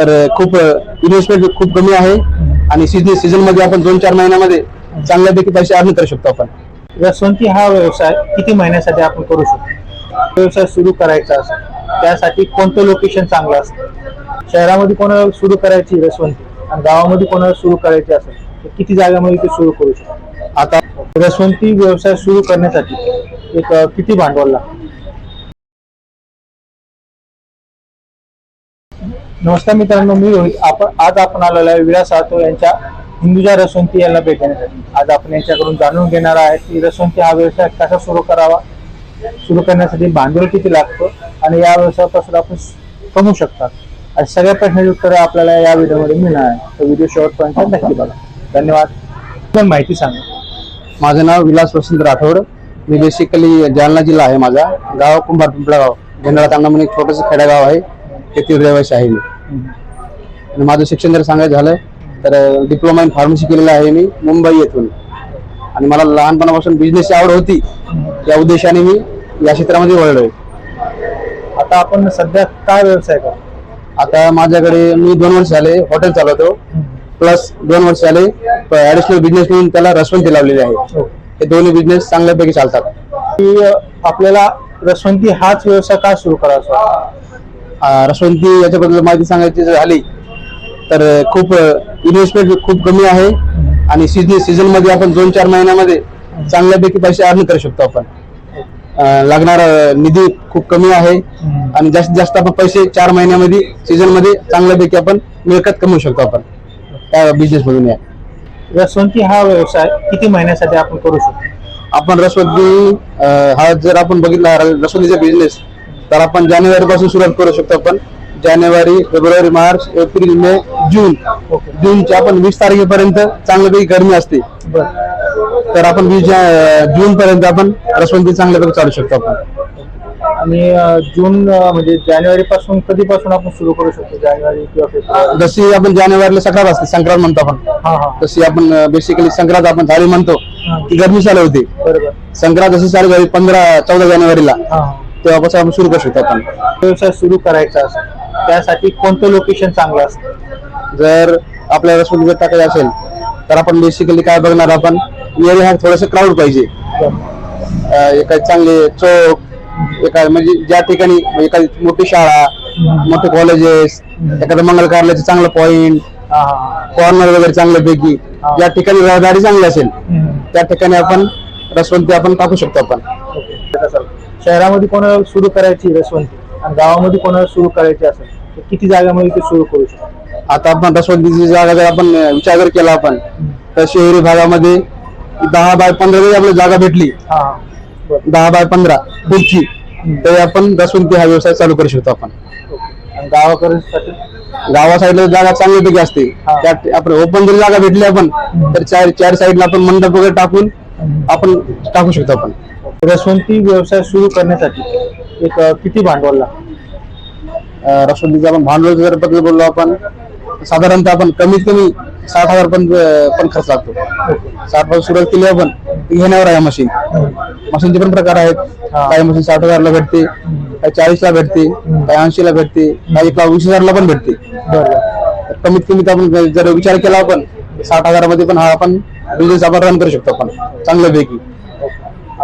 तर खूप इन्व्हेस्टमेंट खूप कमी आहे. आणि सीझन सीझनमध्ये आपण दोन चार महिन्यामध्ये चांगल्यापैकी पैसे अर्न करू शकतो आपण. रसवंती हा व्यवसाय किती महिन्यासाठी आपण करू शकतो? व्यवसाय सुरू करायचा असेल त्यासाठी कोणतं लोकेशन चांगलं असतं शहरामध्ये कोणाला सुरू करायची रसवंती आणि गावामध्ये कोणाला सुरू करायची असेल तर किती जागामध्ये ते सुरू करू शकतो? आता रसवंती व्यवसाय सुरू करण्यासाठी एक किती भांडवल लागतं? नमस्कार मित्रांनो मी रोहित. आपण आज आपण आलेलो आहे विलास सातो यांच्या हिंदुजा रसवंती यांना भेट देण्यासाठी आज आपण यांच्याकडून जाणून घेणार आहे की रसवंती हा व्यवसाय कसा सुरू करावा सुरू करण्यासाठी भांडवल किती लागतं आणि या व्यवसायापासून आपण कमवू शकतात. आणि सगळ्या प्रश्नाची उत्तरं आपल्याला या व्हिडिओमध्ये मिळणार आहे तर व्हिडिओ शेवटपर्यंत नक्की बघा. धन्यवाद. पण माहिती सांगा. माझं नाव विलास वसंत राठोड. मी बेसिकली जालना जिल्हा आहे माझा. गाव कुंभार पिंपळा गाव. झेंडा तांडा म्हणून एक छोटंसं खेडेगाव आहे. तेथील रहिवासी आहे मी. आणि माझं शिक्षण जर सांगायचं झालं तर डिप्लोमा इन फार्मसी केलेलं आहे मी मुंबई येथून. आणि मला लहानपणापासून बिझनेसची आवड होती या उद्देशाने मी या क्षेत्रामध्ये वळलोय. आता आपण सध्या काय व्यवसाय करतो? आता माझ्याकडे मी दोन वर्ष झाले हॉटेल चालवतो. प्लस दोन वर्ष झाले ऍडिशनल बिझनेस म्हणून त्याला रसवंती लावलेली आहे. हे. दोन्ही बिझनेस चांगल्यापैकी चालतात. की आपल्याला रसवंती हाच व्यवसाय का सुरू करायचा? रसवंती याच्याबद्दल माहिती सांगायची झाली तर खूप इन्व्हेस्टमेंट खूप कमी आहे. आणि सीझन सीझनमध्ये आपण दोन चार महिन्यामध्ये चांगल्यापैकी पैसे अर्न करू शकतो आपण. लागणारा निधी खूप कमी आहे. आणि जास्तीत जास्त आपण पैसे चार महिन्यामध्ये सीझनमध्ये चांगल्यापैकी आपण मिळकत कमवू शकतो आपण. त्या बिझनेस मधून या. रसवंती हा व्यवसाय किती महिन्यासाठी आपण करू शकतो? आपण रसवंती हा जर आपण बघितला रसवंतीचा बिझनेस तर आपण जानेवारी पासून सुरुवात करू शकतो आपण. जानेवारी फेब्रुवारी मार्च एप्रिल मे जून. जूनच्या आपण वीस तारखेपर्यंत चांगल्यापैकी गरमी असते. तर आपण वीस जून पर्यंत आपण रसवंती चांगल्यापैकी चालू शकतो आपण. आणि जून म्हणजे जानेवारी पासून कधीपासून आपण सुरू करू शकतो? जानेवारी किंवा फेब्रुवारी? जशी आपण जानेवारीला संक्रांत असते संक्रांत म्हणतो आपण. तशी आपण बेसिकली संक्रांत आपण झाली म्हणतो ती गरमी चालू होते. बरोबर. संक्रांत जशी चालू झाली पंधरा चौदा जानेवारीला तेव्हापासून आपण सुरू करू शकतो आपण व्यवसाय सुरू करायचा त्यासाठी कोणतं लोकेशन चांगलं असतं? जर आपल्याला जर टाकायचं असेल तर आपण बेसिकली काय बघणार आपण? एरिया हा थोडस क्राऊड पाहिजे. एखादी चांगले चौक एका म्हणजे ज्या ठिकाणी एखादी मोठी शाळा मोठे कॉलेजेस एखादं मंगल कार्यालयाचं चांगलं पॉइंट कॉर्नर वगैरे चांगल्यापैकी. ज्या ठिकाणी रहदारी चांगली असेल. त्या ठिकाणी आपण रसवंती आपण टाकू शकतो आपण. शहरामध्ये कोणाला सुरू करायची रसवंती आणि गावामध्ये कोणाला सुरू करायची असेल तर किती जागामध्ये ते सुरू करू शकतो? आता आपण रसवंतीची जागा जर आपण विचार जर केला आपण तर शहरी भागामध्ये दहा बाय पंधरा जरी आपल्याला जागा भेटली दहा बाय पंधरा फुटची तरी आपण रसवंती हा व्यवसाय चालू करू शकतो आपण. गावाकडे गावा साईडला जागा चांगल्यापैकी असते. त्यात आपण ओपन जरी जागा भेटली आपण तर चार चार साईडला आपण मंडप वगैरे टाकून आपण टाकू शकतो आपण. रसवंती व्यवसाय सुरू करण्यासाठी एक किती भांडवल लागतं? रसवंतीचं आपण भांडवल जर बद्दल बोललो आपण साधारणतः आपण कमीत कमी साठ हजार पण पण खर्च लागतो. साठपासून सुरुवात केली आपण घेण्यावर आहे मशीन. मशीनचे पण प्रकार आहेत. काही मशीन साठ हजारला भेटते काही चाळीसला भेटते काही ऐंशीला भेटते काही एक लाख वीस हजारला पण भेटते. बरोबर. तर कमीत कमीत आपण जर विचार केला आपण साठ हजारामध्ये पण हा आपण बिझनेस आपण रन करू शकतो आपण चांगल्यापैकी.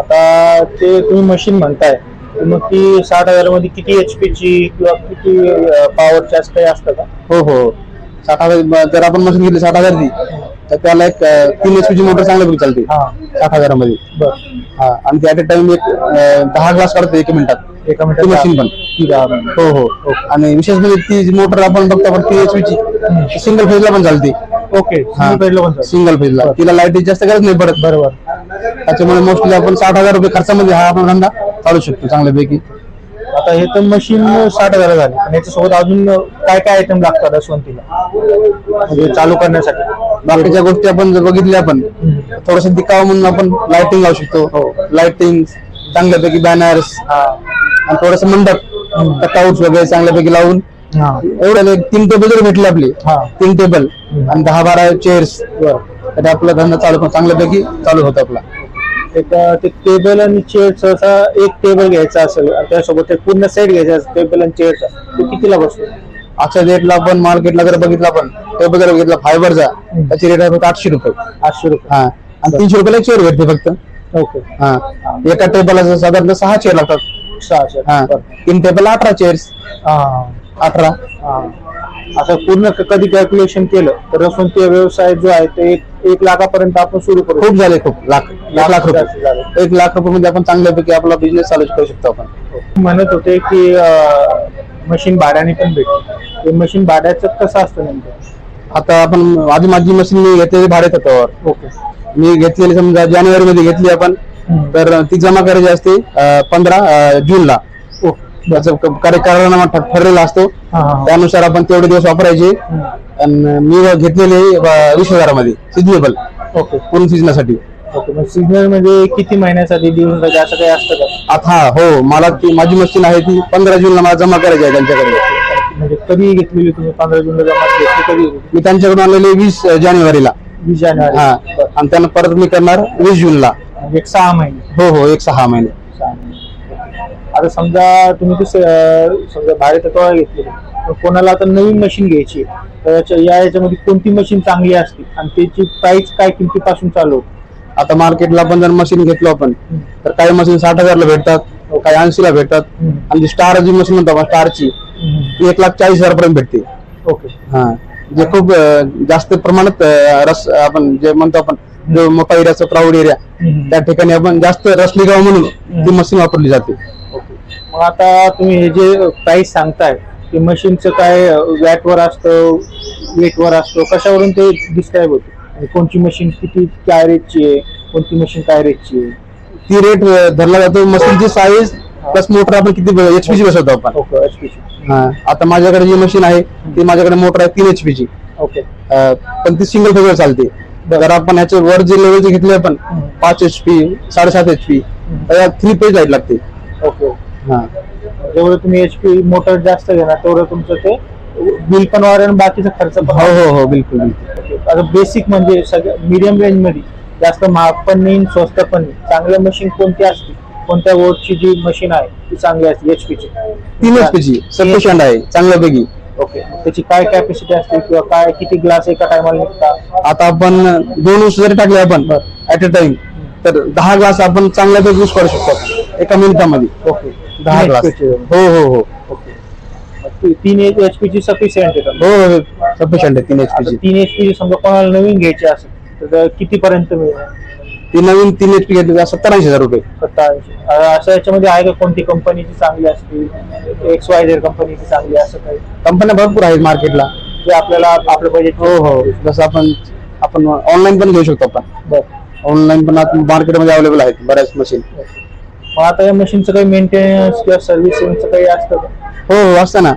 आता ते तुम्ही मशीन म्हणताय मग ती साठ हजारमध्ये किती एच पी ची किंवा किती पॉवरची असं काही असतं का? हो हो. साठ हजार जर आपण मशीन घेतली साठ हजारची तर त्याला एक तीन एच ची मोटर चांगल्यापैकी चालते. हा. साठ हजारामध्ये. हा आणि ते अ टाइम एक दहा ग्लास काढतो एका मिनिटात. एका ती मशीन पण. ती. हो हो. आणि विशेष म्हणजे ती मोटर आपण बघतो आपण तीन एच ची सिंगल फेजला पण चालते. ओके. single page ला. सिंगल तिला लाइट जास्त गरज नाही पडत. बरोबर. त्याच्यामुळे मोस्टली आपण साठ हजार रुपये खर्चामध्ये हा आपण धंदा चालू शकतो चांगल्यापैकी. आता हे तर मशीन साठ हजार झाले. पण याच्यासोबत अजून काय काय आयटम लागतात रसवंतीला म्हणजे चालू करण्यासाठी. बाकीच्या गोष्टी आपण जर बघितल्या आपण थोडस दिखावा म्हणून आपण लाइटिंग लावू शकतो. लाइटिंग चांगल्यापैकी बॅनर्स हा. आणि थोडस मंडप कटआउट वगैरे चांगल्यापैकी लावून हा एवढं तीन टेबल जरी भेटले आपले हा. तीन टेबल आणि दहा बारा चेअर्स तर आपला धंदा चालू चांगल्यापैकी चालू होतो आपला. एक ते टेबल आणि चेअरचा असा एक टेबल घ्यायचा असेल त्यासोबत एक पूर्ण सेट घ्यायचा असेल टेबल आणि चेअरचा तो कितीला बसतो? आजच्या डेटला आपण मार्केटला जर बघितला आपण टेबल जर बघितला फायबरचा त्याची रेट आहे फक्त आठशे रुपये. आठशे रुपये. हा. आणि तीनशे रुपयाला चेअर भेटते फक्त. ओके. हा. एका टेबलला साधारण सहा चेअर लागतात. सहाशे हा. तीन टेबल अठरा चेअर्स अठरा. हा. असं पूर्ण क- कधी कॅल्क्युलेशन केलं तर रसवंती व्यवसाय जो आहे ते एक एक लाखापर्यंत आपण सुरू करू. खूप झाले खूप. लाख. लाख झाले. रुपये. एक लाख रुपये मध्ये आपण चांगल्यापैकी आपला बिझनेस चालू करू शकतो आपण. म्हणत होते की मशीन भाड्याने पण भेटते. ते मशीन भाड्याचं कसं असतं नेमकं? आता आपण आधी माझी मशीन मी घेतलेली भाडे तत्वावर ओके. मी घेतलेली समजा जानेवारी मध्ये घेतली आपण तर ती जमा करायची असते पंधरा जूनला. त्याचं क- कार्य करारनामा ठ- ठरलेला असतो. त्यानुसार आपण तेवढे दिवस वापरायचे. आणि मी घेतलेले वीस हजारामध्ये. Seasonable okay. पूर्ण सीजनासाठी सिग्नलमध्ये किती महिन्यासाठी दिवसासाठी असं काही असतं का? आता हा, मला ती माझी मशीन आहे ती पंधरा जूनला मला जमा करायची आहे त्यांच्याकडे. म्हणजे कधी घेतलेली तुम्ही पंधरा जूनला जमा कधी? मी त्यांच्याकडून आणलेली वीस जानेवारीला. वीस जानेवारी हा. आणि त्यांना परत मी करणार वीस जूनला. म्हणजे एक सहा महिने. हो हो एक सहा महिने. आता समजा तुम्ही ते समजा भाडे तत्वावर घेतली तर कोणाला आता नवीन मशीन घ्यायची तर या याच्यामध्ये कोणती मशीन चांगली असते? आणि त्याची प्राइस काय किमतीपासून चालू होते? आता मार्केटला आपण जर मशीन घेतलो आपण तर काही मशीन साठ हजारला भेटतात काही ऐंशीला भेटतात. आणि जी स्टार जी मशीन म्हणतो स्टारची ती एक लाख चाळीस हजार पर्यंत भेटते. ओके. हा. जे खूप जास्त प्रमाणात रस आपण जे म्हणतो आपण जो मोठा एरियाचा क्राऊड एरिया त्या ठिकाणी आपण जास्त रसली गाव म्हणून ती मशीन वापरली जाते. मग आता तुम्ही हे जे प्राइस सांगताय ते मशीनचं काय वॅटवर असतं वेटवर असतं कशावरून ते डिस्क्राईब होते? आणि कोणची मशीन किती काय रेटची आहे? कोणती मशीन काय रेटची आहे? ती रेट धरला जातो. मशीनची साईज प्लस मोटर आपण किती एचपी ची बसवतो आपण. ओके हा. आता माझ्याकडे जी मशीन आहे ती माझ्याकडे मोटर आहे तीन एचपी ची ओके. अं, पण ती सिंगल फेजवर चालते. जर आपण ह्याच्या वर जे लेवलचे घेतले आपण पाच एच पी साडेसात H P three page light लागते. ओके. हा. जेवढं तुम्ही एच पी मोटर जास्त घेणार तेवढं तुमचं ते बिल पण वाढेल आणि बाकीचा खर्च पण हो हो हो बिलकुल बिलकुल. आता बेसिक म्हणजे सगळं मिडियम रेंजमध्ये जास्त महाग पण नाही स्वस्त पण नाही. चांगल्या मशीन कोणती असते? कोणत्या वोटची जी मशीन आहे ती चांगली असते एच ची. तीन एच पी ची सफिशियंट आहे चांगल्यापैकी. ओके. त्याची काय कॅपॅसिटी असते किंवा काय किती ग्लास एका टायमाला निघतात? आता आपण दोन ऊस जरी टाकले आपण ऍट अ टाइम तर दहा ग्लास आपण चांगल्यापैकी यूज करू शकतो एका मिनिटामध्ये ओके. दहा ग्लास. हो हो हो. ओके. तीन एच पी ची सफिशियंट आहे हो हो. सफिशियंट आहे तीन एच पी आता ची. तीन एच पी समजा कोणाला नवीन घ्यायची असेल तर किती पर्यंत मिळेल? ती नवीन तीन एच पी घेतली सत्तर ऐंशी हजार रुपये सत्ताऐंशी असं याच्यामध्ये आहे का कोणती कंपनीची चांगली असते एक्स वाय झेड कंपनीची चांगली असं काही? कंपन्या भरपूर आहेत मार्केटला जे आपल्याला आपलं बजेट हो हो. जसं आपण आपण ऑनलाईन पण घेऊ शकतो आपण. बरं. ऑनलाईन पण मार्केटमध्ये अवेलेबल आहेत बऱ्याच मशीन मग आता या मशीनचं काही मेंटेनन्स किंवा सर्व्हिसिंगचं काही असतं का? हो हो असतं ना.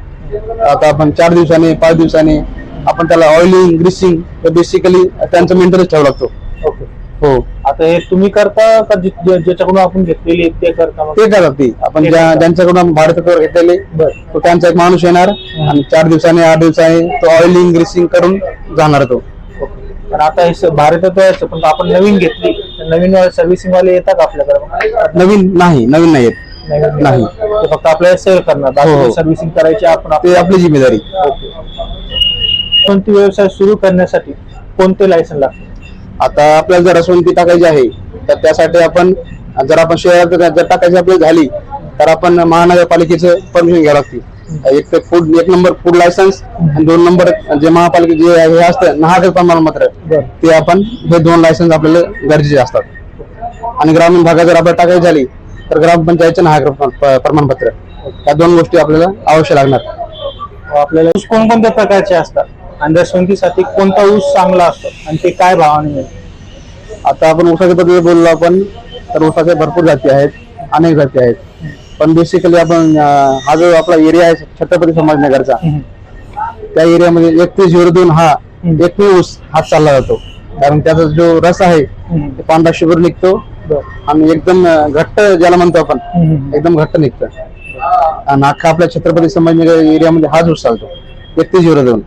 आता आपण चार दिवसाने पाच दिवसाने आपण त्याला ऑइलिंग ग्रीसिंग बेसिकली त्यांचं मेंटेनन्स ठेवावा लागतो. ओके हो. आता हे तुम्ही करता का जे- जे- ज्याच्याकडून आपण घेतलेली ते करता मग? ते करतात ते. आपण ते ज्या करतात. ज्यांच्याकडून भाडेतत्वावर घेतलेले बरं. तो त्यांचा एक माणूस येणार आणि चार दिवसाने आठ दिवसाने तो ऑइलिंग ग्रीसिंग करून जाणार तो. ओके पण आता हे स- भारतात पण आपण नवीन घेतली. नवीन सर्व्हिसिंग वाले येतात आपल्याकडे? नवीन नाही नवीन नाही येत. नाही. ते फक्त आपल्याला सेल करणार. हो, हो. बाकी सर्व्हिसिंग करायची आपण ते आपली जिम्मेदारी. ओके. कोणती व्यवसाय सुरू करण्यासाठी कोणते लायसन लागते आता आपल्याला जर रसवंती टाकायची आहे तर त्यासाठी आपण जर आपण शहरात जर टाकायची आपल्याला झाली तर आपण महानगरपालिकेचं परमिशन घ्यावं लागते एक तर फूड एक नंबर फूड लायसन्स आणि दोन नंबर जे महापालिके जे हे असतं नागरिक प्रमाणपत्र ते आपण हे दोन लायसन्स आपल्याला गरजेचे असतात. आणि ग्रामीण भागात जर आपल्याला टाकायची झाली तर ग्रामपंचायतचं नागरिक प्रमाण- प्रमाणपत्र. या दोन गोष्टी आपल्याला अवश्य लागणार. आपल्याला ऊस कोणकोणत्या प्रकारचे असतात? आणि रसवंतीसाठी कोणता ऊस चांगला असतो? आणि ते काय भावाने आता आपण ऊसाच्या बद्दल बोललो आपण तर ऊसाच्या भरपूर जाती आहेत अनेक जाती आहेत. पण बेसिकली आपण अं, हा जो आपला एरिया आहे छत्रपती संभाजीनगरचा त्या एरियामध्ये एक ते झिरो दोन हा. एकमेव ऊस हा चालला जातो. कारण त्याचा जो रस आहे ते पांढरा शुगर निघतो. आणि एकदम अं, घट्ट ज्याला म्हणतो आपण एकदम घट्ट निघतं. आणि अख्खा आपल्या छत्रपती संभाजीनगर एरियामध्ये हाच ऊस चालतो. एक ते झिरो दोन.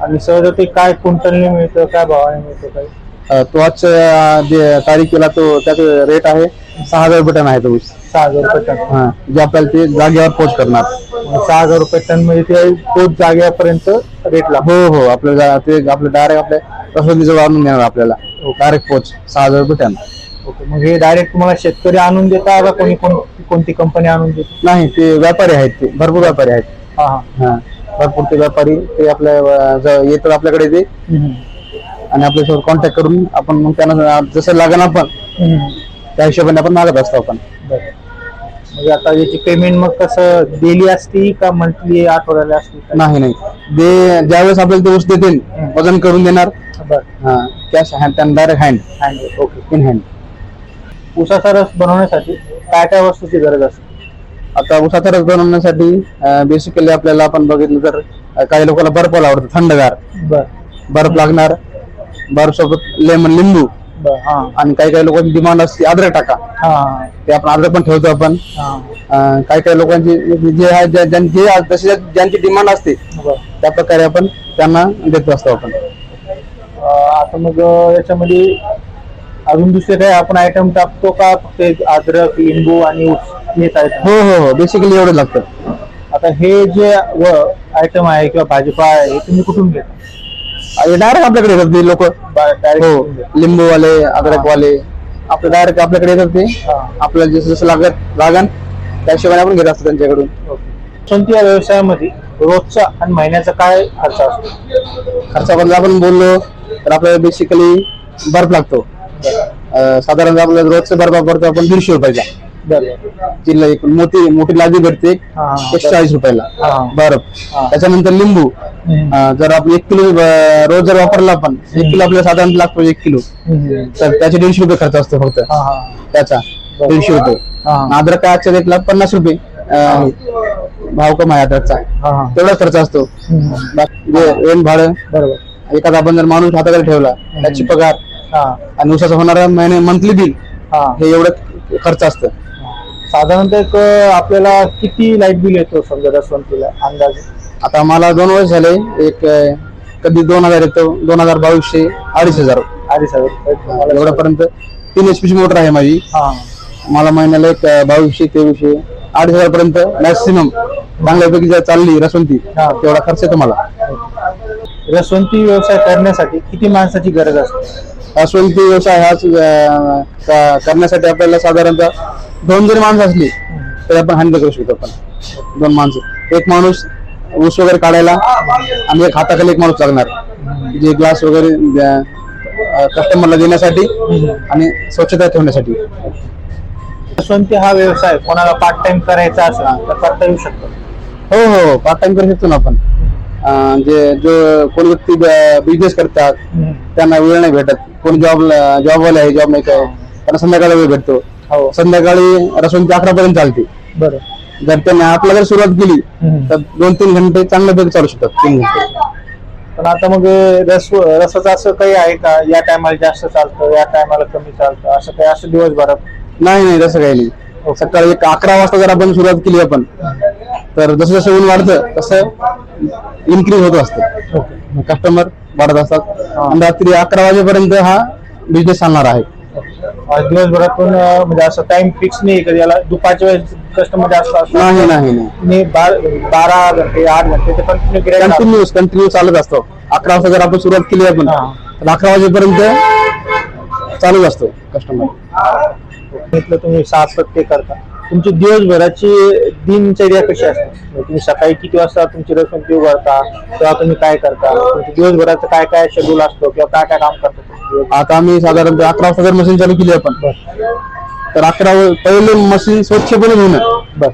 आणि सहज ते काय क्विंटलने मिळतं काय भावाने मिळतं काय अं, तो आज अं, जे तारीखेला तो त्याचा रेट आहे सहा हजार रुपये टन आहे तो ऊस. सहा हजार रुपये टन. हा जे आपल्याला ते जागेवर पोच करणार. सहा हजार रुपये टनमध्ये ते तोच जागेपर्यंत रेट लागतो. हो हो आपल्याला ते आपलं डायरेक्ट आपल्या रसवंतीचं आणून देणार आपल्याला. डायरेक्ट पोच सहा हजार रुपये टन. ओके मग हे डायरेक्ट तुम्हाला शेतकरी आणून देता का कोणी कोण कोणती कंपनी आणून देते? नाही ते व्यापारी आहेत ते भरपूर व्यापारी आहेत. हा हा. हा भरपूर ते व्यापारी ते आपल्या अं, ज- येतात आपल्याकडे ते. हम्म. आणि आपल्यासोबत कॉन्टॅक्ट करून आपण मग त्यांना जसं लागेल आपण हम्म. त्या हिशोबाने आपण मागत असतो आपण. म्हणजे आता याची पेमेंट मग कसं डेली असती का मंथली आठवड्याला असती? का? नाही नाही. ते ज्यावेळेस आपल्याला ते वस्तू देतील वजन करून देणार. बरं. कॅश हँड त्यांना direct hand hand okay in hand उसाचा रस बनवण्यासाठी काय काय वस्तूची गरज असते? आता उसाचा रस बनवण्यासाठी बेसिकली आपल्याला आपण बघितलं तर अं, काही लोकांना बर्फ आवडतं थंडगार. बर. बर्फ लागणार. बर्फ सोबत लेमन लिंबू. आणि काही काही लोकांची डिमांड असते अद्रक टाका. हा. ते आपण अद्रक पण ठेवतो आपण. काही काही लोकांची जे आहे ज्या- ज्यां- जे आहे, जशी ज्या- ज्यांची डिमांड असते त्या प्रकारे आपण त्यांना देत असतो आपण. आता मग याच्यामध्ये अजून दुसरे काही आपण आयटम टाकतो का? फक्त अद्रक लिंबू आणि हो हो हो. बेसिकली एवढं लागतं. आता हे जे आयटम आहे किंवा भाजीपा आहे हे तुम्ही कुठून घेता? डायरेक्ट आपल्याकडे येतात ते लोक. हो लिंबूवाले अद्रकवाले. आपले डायरेक्ट आपल्याकडे येतात ते. हा. आपल्याला जसं जसं लागत लागन त्या हिशोबाने आपण घेत असतो त्यांच्याकडून. कोणत्या या व्यवसायामध्ये रोजचा आणि महिन्याचा काय खर्च असतो? खर्चाबद्दल आपण बोललो तर आपल्याला बेसिकली बर्फ लागतो. साधारण आपल्याला रोजचा बर्फ वापरतो आपण दीडशे रुपयाचा. बरं. जिल्हा एक मोठी मोठी लादी भेटते हा. एकशे चाळीस रुपयाला. बर्फ. त्याच्यानंतर लिंबू. जर आपण एक किलो रोज जर वापरला आपण एक किलो आपल्याला साधारण लागतो एक किलो. तर त्याचे दीडशे रुपये खर्च असतो फक्त. त्याचा दीडशे रुपये. अद्रक आजच्या रेटला पन्नास रुपये. भाव कमी आहे अद्रकचा. तेवढाच खर्च असतो. रेंट भाडं. बरोबर. एखादा आपण जर माणूस हाताकडे ठेवला त्याची पगार हा. आणि उसाचा होणारा महिने मंथली बिल हा. एवढं खर्च असतं. साधारणतः आपल्याला किती लाइट बिल येतो समजा रसवंतीला अंदाजे? आता मला दोन वर्ष झाले एक अं, कधी दोन हजार येतो दोन हजार बावीसशे अडीच हजार. अडीच हजार एवढ्यापर्यंत तीन एच पीची मोटर आहे माझी. हा. मला महिन्याला एक अं, बावीसशे तेवीसशे अडीच हजार पर्यंत मॅक्सिमम चांगल्यापैकी जर चालली रसवंती हा. तेवढा खर्च येतो मला. रसवंती व्यवसाय करण्यासाठी किती माणसाची गरज असते? रसवंती व्यवसाय हाच अं, का- करण्यासाठी आपल्याला साधारणतः दोन जरी माणसं असली तरी आपण हँडल करू शकतो आपण. दोन माणसं. एक माणूस ऊस वगैरे काढायला आणि एक हाताखाली एक माणूस लागणार. जे ग्लास वगैरे कस्टमरला देण्यासाठी आणि स्वच्छता ठेवण्यासाठी. रसवंती हा व्यवसाय कोणाला पार्ट टाइम करायचा असेल तर करता येऊ शकतो. हो हो पार्ट टाइम करू शकतो ना आपण. जे जो कोणी व्यक्ती बिझनेस करतात त्यांना वेळ नाही भेटत. कोणी जॉब जॉबवाले आहे जॉब नाही काय त्यांना संध्याकाळी वेळ भेटतो. हो. संध्याकाळी रसवंती अकरा पर्यंत चालते. बरं जर त्यांनी आपला जर सुरुवात केली. तर दोन तीन घंटे चांगल्यापैकी चालू शकतात तीन घंटे. पण आता मग रस रसाचं असं काही आहे का? या टायमाला जास्त चालतं या टायमाला कमी चालतं असं काही असं दिवसभरात? नाही नाही तसं काही नाही. सकाळी एक अकरा वाजता जर आपण सुरुवात केली आपण तर जसं जसं ऊन वाढतं तसं इन्क्रीज होत असतं. कस्टमर वाढत असतात. रात्री अकरा वाजेपर्यंत हा बिझनेस चालणार आहे. दिवसभरातून म्हणजे असं टाइम फिक्स नाही कधी. याला दुपारच्या वेळेस कस्टमर जास्त असतात. नाही नाही नाही आणि बार- बारा घंटे आठ घंटे ते कंटिन्यू गिरायक कंटिन्यूस कंटिन्यू चालत असतो. अकरा वाजता जर आपण सुरुवात केली आपण हा. तर अकरा वाजेपर्यंत चालूच असतो कस्टमर सांगितलं तुम्ही सात ते करता. तुमची दिवसभराची दिनचर्या कशी असते. म्हणजे तुम्ही सकाळी किती वाजता तुमची रसवंती उघडता तेव्हा तुम्ही काय करता तुमच्या दिवसभराचं काय काय शेड्यूल असतो किंवा काय काय काम करता? आता आम्ही साधारणतः अकरा वाजता जर मशीन चालू केली आपण तर अकरा पहिले मशीन स्वच्छपणे धुणं बरं.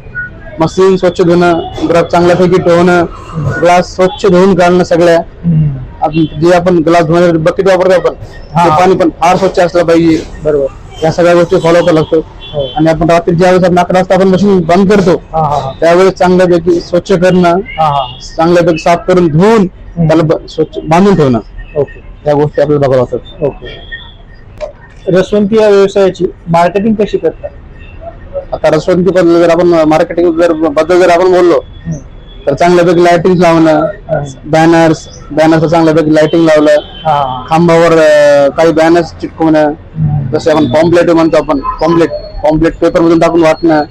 मशीन स्वच्छ धुणं बरं चांगल्यापैकी ठेवणं ग्लास स्वच्छ धुवून काढणं सगळ्या. आपण- जे आपण ग्लास धुण्यासाठी बकेट वापरतो आपण पाणी पण फार स्वच्छ असलं पाहिजे. बरोबर. या सगळ्या गोष्टी फॉलो करावं लागतो. आणि आपण रात्री ज्यावेळेस आपण अकरा वाजता आपण मशीन बंद करतो हा हा हा. त्यावेळेस चांगल्यापैकी स्वच्छ करणं हा हा चांगल्यापैकी साफ करून धुवून त्याला स्वच्छ बांधून ठेवणं. ओके. या गोष्टी आपल्याला बघावं लागतात ओके. रसवंती या व्यवसायाची मार्केटिंग कशी करतात? आता रसवंती बद्दल जर आपण मार्केटिंग जर बद्दल जर आपण बोललो तर चांगल्यापैकी लाइटिंग लावणं बॅनर्स बॅनर्स चांगल्यापैकी लाइटिंग लावलं हा खांबावर काही बॅनर्स चिटकवणं जसे आपण पॉम्पलेट म्हणतो आपण पॉम्पलेट पॉम्पलेट पेपर मधून टाकून वाटणं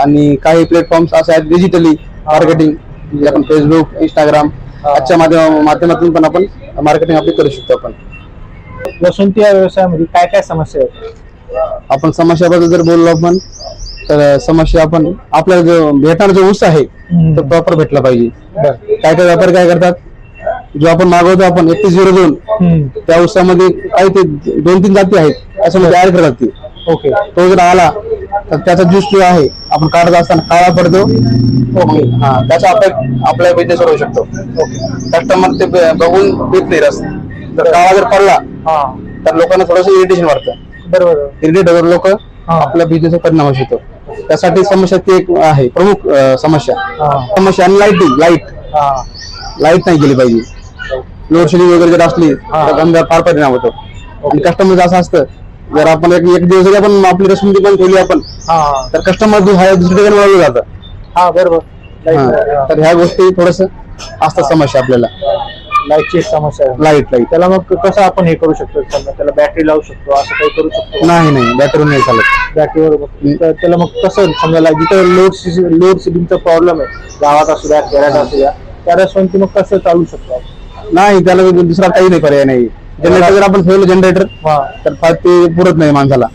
आणि काही प्लॅटफॉर्म्स असे आहेत डिजिटली मार्केटिंग म्हणजे आपण फेसबुक इंस्टाग्राम. आजच्या माध्यमा- माध्यमातून पण आपण मार्केटिंग आपली करू शकतो आपण. लसूणती या व्यवसायामध्ये काय काय समस्या आहेत? आपण समस्याबद्दल जर बोललो आपण तर समस्या आपण आपल्याला जो भेटणार जो ऊस आहे तो प्रॉपर भेटला पाहिजे. काय काय व्यापारी काय करतात? जो आपण मागवतो आपण एकतीस झिरो दोन. त्या ऊसामध्ये काही ते दोन तीन जाती आहेत त्याच्यामध्ये ऍड करतात ते ओके तो जर आला तर त्याचा ज्यूस जो आहे. आपण काढत असताना काळा पडतो ओके हा त्याचा आपण आपल्या बिझनेस होऊ शकतो. कस्टमर ते ब- बघून देत नाही रस. जर काळा जर पडला हा. तर लोकांना थोडंसं इरिटेशन वाटतं. बरोबर. इरिटेट होऊन लोक हा. आपल्या बिझनेसवर परिणाम होऊ शकतो. त्यासाठी समस्या ती एक आहे प्रमुख अं, समस्या. हा. समस्या आणि लाईटिंग लाइट हा. लाइट नाही गेली पाहिजे. लोड शेडिंग वगैरे जर असली तर धंदा फार परिणाम होतो. आणि कस्टमर असं असतं जर आपण एक एक दिवस जरी आपण आपली रसमंदी पण ठेवली आपण हा. तर कस्टमर दुसरीकडे वळलं जातं. हा बरोबर. हा. तर ह्या गोष्टी थोडस असतात समस्या आपल्याला. लाईटची एक समस्या आहे. लाइट लाइट त्याला मग कसं आपण हे करू शकतो? समजा त्याला बॅटरी लावू शकतो असं काही करू शकतो? नाही नाही. बॅटरी नाही चालत. बॅटरीवर तर त्याला मग कसं समजा ला- जिथं लोड लोड शेडिंगचा प्रॉब्लेम आहे गावात असू द्या खेड्यात असू द्या त्या रसवंती मग कसं चालू शकतो आपण? नाही त्याला दुसरा काही नाही पर्याय नाही. जनरेटर जर आपण ठेवलं जनरेटर तर फार ते पुरत नाही माणसाला.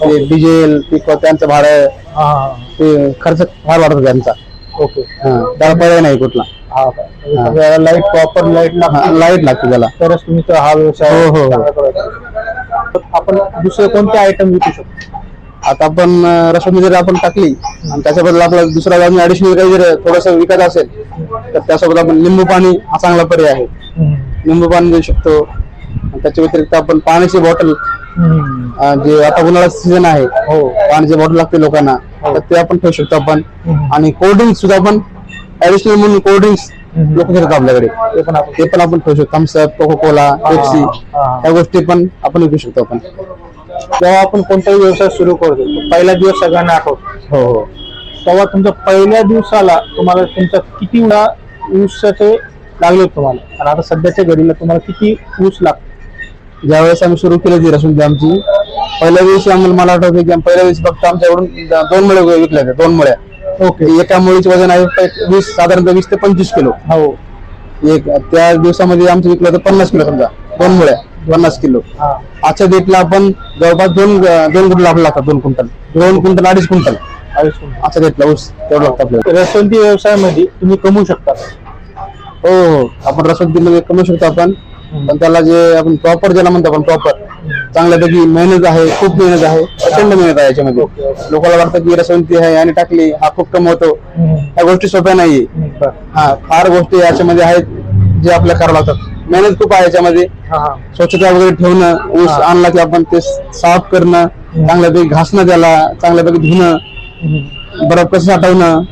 ते डिझेल पिक त्यांचं भाडं हा ते खर्च फार वाढतो त्यांचा. ओके. हा, त्याला पर्याय नाही कुठला. हा लाइट प्रॉपर लाइट लागते. लाइट लागते त्याला. तरच तुम्ही तो हा व्यवसाय हो, हो, हो. चांगला करू शकता. आपण दुसरे कोणते आयटम विकू शकतो? आता आपण रसोई जर आपण टाकली आणि त्याच्याबद्दल आपला दुसरा अजून ऍडिशनल काही जर थोडस विकत असेल तर त्यासोबत आपण लिंबू पाणी हा चांगला पर्याय आहे. लिंबू पाणी देऊ शकतो. त्याच्या व्यतिरिक्त आपण पाण्याची बॉटल जे आता उन्हाळा सीझन आहे हो. पाण्याची बॉटल लागते लोकांना हो. तर ते आपण ठेवू शकतो आपण. आणि कोल्ड्रिंक्स सुद्धा आपण ऍडिशनल म्हणून कोल्ड्रिंक्स हम्म. लोक घेतात आपल्याकडे. ते पण आपण ते पण आपण ठेवू शकतो. Thums Up Coca Cola Pepsi. या गोष्टी पण आपण विकू शकतो आपण. जेव्हा आपण कोणताही व्यवसाय सुरू करतो. पहिला दिवस सगळ्यांना आठवतो. हो हो. तेव्हा तुमच्या पहिल्या दिवसाला तुम्हाला तुमचा किती वेळा ऊसाचे लागले तुम्हाला? आणि आता सध्याच्या घडीला तुम्हाला किती ऊस लागतो? ज्यावेळेस आम्ही सुरू केली ती रसून आमची. पहिल्या दिवशी आम्हाला मला आठवतं की पहिल्या दिवशी फक्त आमच्याकडून दोन मुळे विकल्या होत्या दोन मुळ्या. ओके. एका मुळीचे वजन आहे वीस साधारणतः वीस ते पंचवीस किलो. हो. एक त्या दिवसामध्ये आमचं विकलं होतं पन्नास किलो समजा दोन मुळ्या पन्नास किलो. हा. आजच्या डेटला आपण जवळपास दोन दोन कुंटल आपल्याला लागतात दोन क्विंटल? दोन क्विंटल अडीच क्विंटल. अडीच क्विंटल. आजच्या डेटला ऊस तेवढं लागतं आपल्याला. रसवंती व्यवसायामध्ये तुम्ही कमवू शकता. हो हो. आपण रसोदीमध्ये कमवू शकतो आपण. पण त्याला जे आपण प्रॉपर ज्याला म्हणतो आपण प्रॉपर चांगल्यापैकी मेहनत आहे खूप मेहनत आहे प्रचंड मेहनत आहे याच्यामध्ये लोकांना वाटतं की रसवंती आहे आणि टाकली हा खूप कमवतो ह्या गोष्टी सोप्या नाहीये बरं. हा फार गोष्टी याच्यामध्ये आहेत जे आपल्याला करावं लागतात मेहनत खूप आहे याच्यामध्ये स्वच्छता वगैरे ठेवणं ऊस. आणला की आपण ते साफ करणं चांगल्यापैकी घासणं त्याला चांगल्यापैकी धुणं हम्म. बरं कसं साठवणं.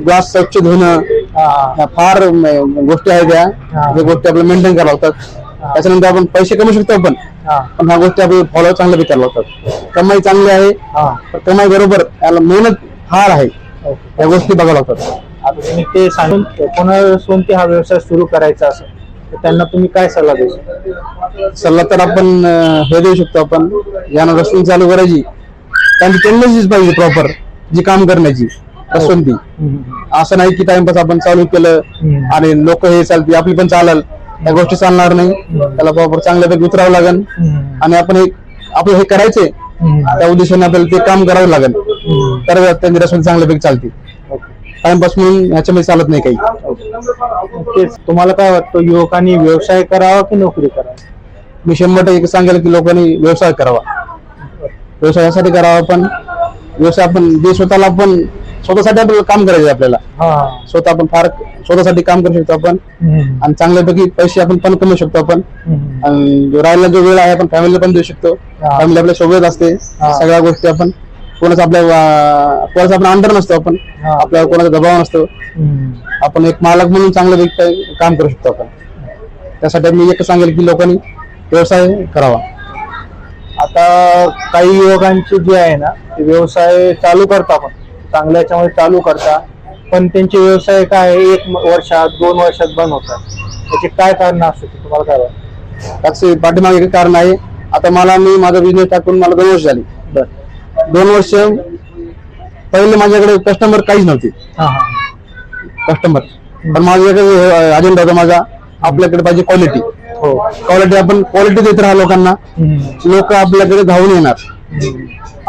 ग्लास स्वच्छ धुणं. ह्या फार म- गोष्टी आहेत त्या हा. ज्या गोष्टी आपल्याला मेंटेन कराव्या लागतात त्याच्यानंतर आपण पैसे कमवू शकतो आपण. हा. पण ह्या गोष्टी आपल्याला फॉलो चांगल्या कराव्या लागतात कमाई चांगली आहे. हा. पण कमाई बरोबर याला मेहनत फार आहे. या गोष्टी बघाव्या लागतात आता तुम्ही ते सांगून कोणते हा व्यवसाय सुरू करायचा असेल तर त्यांना तुम्ही काय सल्ला देऊ सल्ला तर आपण अं, हे देऊ शकतो आपण. ज्यांना रस्टिंग चालू करायची. त्यांची टेंडन्सीच पाहिजे प्रॉपर जी काम करण्याची. रसवंती असं नाही की टाइमपास आपण चालू केलं. आणि लोक हे चालते आपली पण चालल. त्या गोष्टी चालणार नाही. त्याला प्रॉपर चांगल्यापैकी उतरावं लागेल. आणि आपण हे आपलं हे करायचंय. त्या उद्देशाने आपल्याला ते काम करावं लागेल. तर त्यांची रसवंती चांगल्यापैकी चालते टाइमपास म्हणून ह्याच्यामध्ये चालत नाही काही. तुम्हाला काय वाटतं युवकांनी व्यवसाय करावा की नोकरी करावी? मी शंभर टक्के सांगेल की लोकांनी व्यवसाय करावा. व्यवसाय यासाठी करावा पण व्यवसाय आपण जे स्वतःला आपण स्वतःसाठी आपल्याला काम करायचं आहे आपल्याला. हा. स्वतः आपण फार स्वतःसाठी काम करू शकतो आपण. आणि चांगल्यापैकी पैसे आपण पण कमवू शकतो आपण. आणि जो राहिलेला जो वेळ आहे आपण फॅमिलीला पण देऊ शकतो. हा. फॅमिली आपल्यासोबत असते. हा. सगळ्या गोष्टी आपण कोणाचा आपल्या वा- कोणाचा आपण अंडर नसतो आपण. हा. आपल्याला कोणाचा दबाव नसतो. आपण एक मालक म्हणून चांगल्यापैकी काही काम करू शकतो आपण. त्यासाठी मी एक सांगेल की लोकांनी व्यवसाय करावा. आता काही युवकांचे जे आहे ना ते व्यवसाय चालू करता पण चांगल्या याच्यामध्ये चालू करता. पण त्यांचे व्यवसाय काय आहे, एक वर्षात दोन वर्षात बंद होतात. त्याचे काय कारण असू शकते? तुम्हाला काय वाटतं? त्याचे पाठीमागे एक कारण आहे. आता मला मी माझा बिझनेस टाकून मला दोन वर्ष झाली. दोन वर्ष पहिले माझ्याकडे कस्टमर काहीच नव्हते. हा हा. कस्टमर पण माझ्याकडे अजेंडा होता माझा. आपल्याकडे पाहिजे क्वालिटी हो. क्वालिटी आपण क्वालिटी देत राहा लोकांना. हम्म. लोक आपल्याकडे धावून येणार.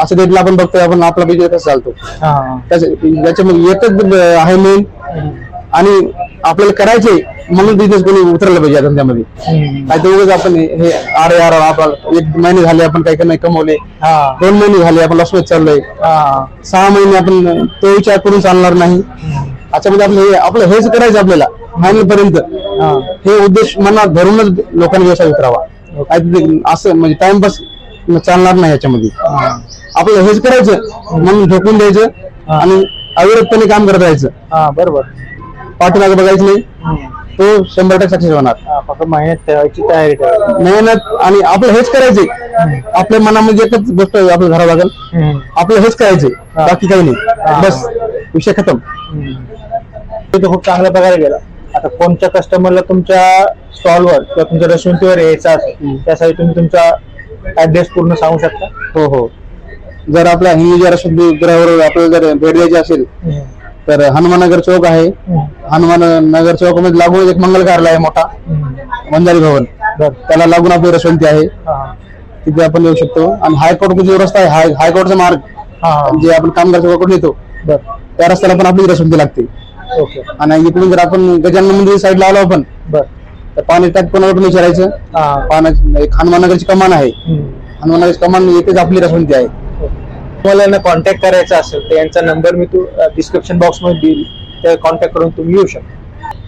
असं देखील आपण बघतोय आपण आपला बिझनेस कसा चालतो. हा. हा त्याच्या- याच्यामध्ये एकच आहे मेन आणि आपल्याला करायचे म्हणून बिझनेस कोणी उतरलं पाहिजे धंद्यामध्ये. काय तर आपण हे अरे यार आपण एक महिने झाले आपण काही नाही कमवले. हा. दोन महिने झाले आपण लसवत चाललोय. हा. सहा महिने आपण तो विचार करून चालणार नाही. याच्यामध्ये आपलं हे आपलं हेच करायचं आपल्याला फायनल पर्यंत हा. हे उद्देश मनात धरूनच लोकांनी व्यवसाय उतरावा. असं म्हणजे टाइमपास चालणार नाही याच्यामध्ये. आपलं हेच करायचं म्हणून झोपून द्यायचं आणि अविरतपणे काम करत राहायचं. बरोबर. पाठीमागे बघायचं नाही. तो शंभर टक्के सक्सेस होणार. फक्त मेहनत ठेवायची तयारी ठेवायची. मेहनत आणि आपलं हेच करायचे. आपल्या मनामध्ये एकच गोष्ट आपलं घरावं लागेल. आपलं हेच करायचे. हा. बाकी काही नाही. बस. विषय खतम. ते तर खूप चांगल्या प्रकारे गेला. आता कोणत्या कस्टमरला तुमच्या स्टॉलवर किंवा तुमच्या रसवंतीवर यायचं असेल त्यासाठी तुम्ही तुमचा ऍड्रेस पूर्ण सांगू शकता? हो हो. जर आपल्या हिंदी जर शुद्धीग्रहावर आपल्याला जर भेट द्यायची असेल तर हनुमाननगर चौक आहे. हनुमान नगर चौकामध्ये लागून एक मंगल कार्यालय आहे मोठा वंजारी भवन. त्याला लागून आपली रसवंती आहे. तिथे आपण येऊ शकतो. आणि हायकोर्ट जो रस्ता आहे हाय हायकोर्टचा मार्ग हा. जे आपण कामगार चौकाकडून येतो त्या रस्त्याला पण आपली रसवंती लागते. ओके. आणि इकडून जर आपण गजानन मंदिर साईडला आलो आपण बर. तर पाणी टाक कोणाला पण विचारायचं. पाण्याची एक हनुमाननगरची कमान आहे. हम्म. हनुमाननगरची कमान येथेच आपली रसवंती आहे. तुम्हाला यांना कॉन्टॅक्ट करायचा असेल तर यांचा नंबर मी तू डिस्क्रिप्शन बॉक्समध्ये देईल. त्या कॉन्टॅक्ट करून तुम्ही येऊ शकता.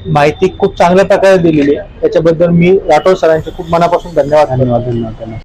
माहिती खूप चांगल्या प्रकारे दिलेली आहे. त्याच्याबद्दल मी राठोड सरांचे खूप मनापासून. धन्यवाद धन्यवाद धन्यवाद.